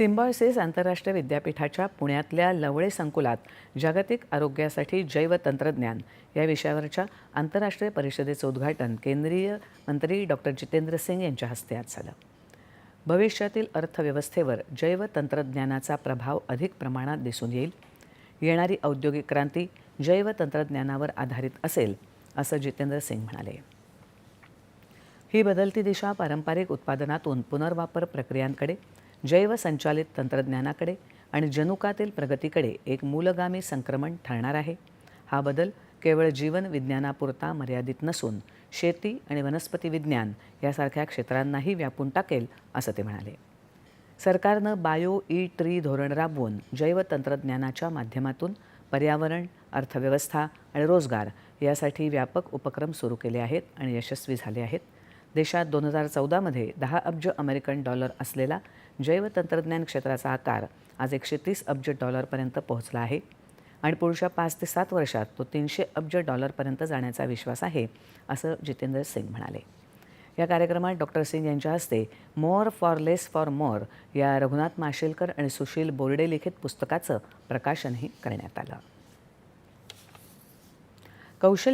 Symbiosis आंतरराष्ट्रीय विद्यापीठाच्या पुण्यातल्या लवळे संकुलात जागतिक आरोग्यासाठी जैव तंत्रज्ञान या विषयावरच्या आंतरराष्ट्रीय परिषदेचं उद्घाटन केंद्रीय मंत्री डॉक्टर जितेंद्र सिंग यांच्या हस्ते आज झालं. भविष्यातील अर्थव्यवस्थेवर जैव तंत्रज्ञानाचा प्रभाव अधिक प्रमाणात दिसून येईल. येणारी औद्योगिक क्रांती जैव तंत्रज्ञानावर आधारित असेल असं जितेंद्र सिंग म्हणाले. ही बदलती दिशा पारंपरिक उत्पादनातून पुनर्वापर प्रक्रियांकडे जैवसंचालित तंत्रज्ञानाकडे आणि जनुकातील प्रगतीकडे एक मूलगामी संक्रमण ठरणार आहे. हा बदल केवळ जीवन विज्ञानापुरता मर्यादित नसून शेती आणि वनस्पती विज्ञान यासारख्या क्षेत्रांनाही व्यापून टाकेल असं ते म्हणाले. सरकारनं बायो ई ट्री धोरण राबवून जैवतंत्रज्ञानाच्या माध्यमातून पर्यावरण अर्थव्यवस्था आणि रोजगार यासाठी व्यापक उपक्रम सुरू केले आहेत आणि यशस्वी झाले आहेत. देशात दोन हजार चौदामध्ये दहा अब्ज अमेरिकन डॉलर असलेला जैवतंत्रज्ञान क्षेत्राचा आकार आज एकशे तीस अब्ज डॉलरपर्यंत पोहोचला आहे. आणि पुढच्या पाच ते सात वर्षात तो तीनशे अब्ज डॉलरपर्यंत जाण्याचा विश्वास आहे असं जितेंद्र सिंग म्हणाले. या कार्यक्रमात डॉक्टर सिंग यांच्या हस्ते more for less for more या रघुनाथ माशेलकर आणि सुशील बोर्डे लिखित पुस्तकाचं प्रकाशनही करण्यात आलं. कौशल्य